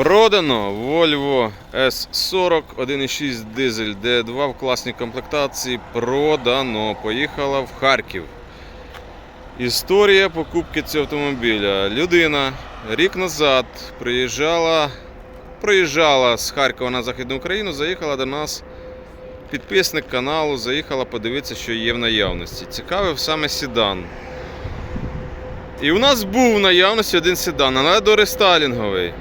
Продано Volvo S40 1.6 дизель D2 в класній комплектації. Продано. Поїхала в Харків. Історія покупки цього автомобіля. Людина рік назад приїжджала, приїжджала з Харкова на Західну Україну, заїхала до нас. Підписник каналу, заїхала подивитися, що є в наявності. Цікавив саме седан. І у нас був в наявності один седан, але дорестайлінговий.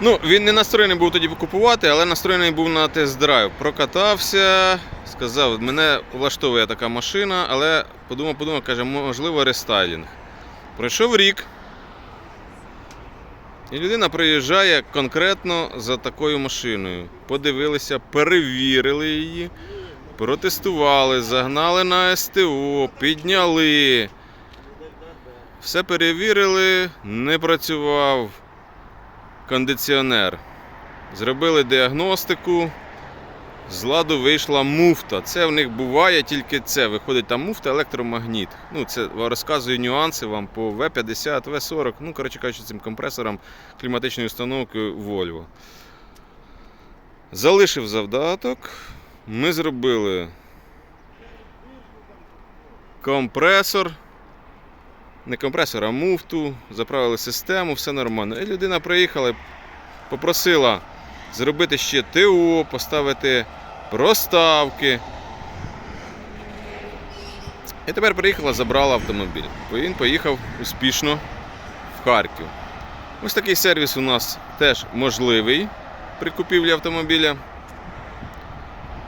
Ну, він не настроєний був тоді купувати, але настроєний був на тест-драйв. Прокатався, сказав, мене влаштовує така машина, але подумав, подумав, каже, можливо, рестайлінг. Пройшов рік. І людина приїжджає конкретно за такою машиною. Подивилися, перевірили її, протестували, загнали на СТО, підняли. Все перевірили, не працював кондиціонер. Зробили діагностику. З ладу вийшла муфта. Це в них буває тільки це. Виходить там муфта, електромагніт. Ну, це розказую нюанси вам по В50, В40, ну, коротше кажучи, цим компресором кліматичної установки Volvo. Залишив завдаток. Ми зробили компресор. Не компресор, а муфту, заправили систему, все нормально. І людина приїхала, попросила зробити ще ТО, поставити проставки. І тепер приїхала, забрала автомобіль. Він поїхав успішно в Харків. Ось такий сервіс у нас теж можливий при купівлі автомобіля.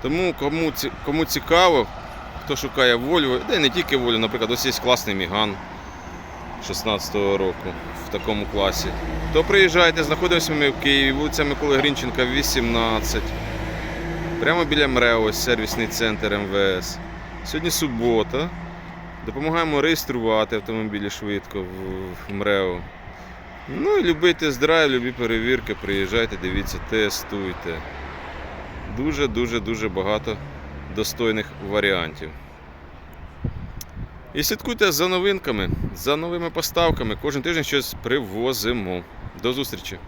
Тому кому, кому цікаво, хто шукає Volvo, де не тільки Volvo, наприклад, ось є класний Міган 16-го року в такому класі. То приїжджайте, знаходимося ми в Києві, вулиця Миколи Грінченка, 18. Прямо біля МРЕО, сервісний центр МВС. Сьогодні субота. Допомагаємо реєструвати автомобілі швидко в МРЕО. Ну і любий тест-драйв, любі перевірки, приїжджайте, дивіться, тестуйте. Дуже-дуже дуже багато достойних варіантів. І слідкуйте за новинками, за новими поставками. Кожен тиждень щось привозимо. До зустрічі!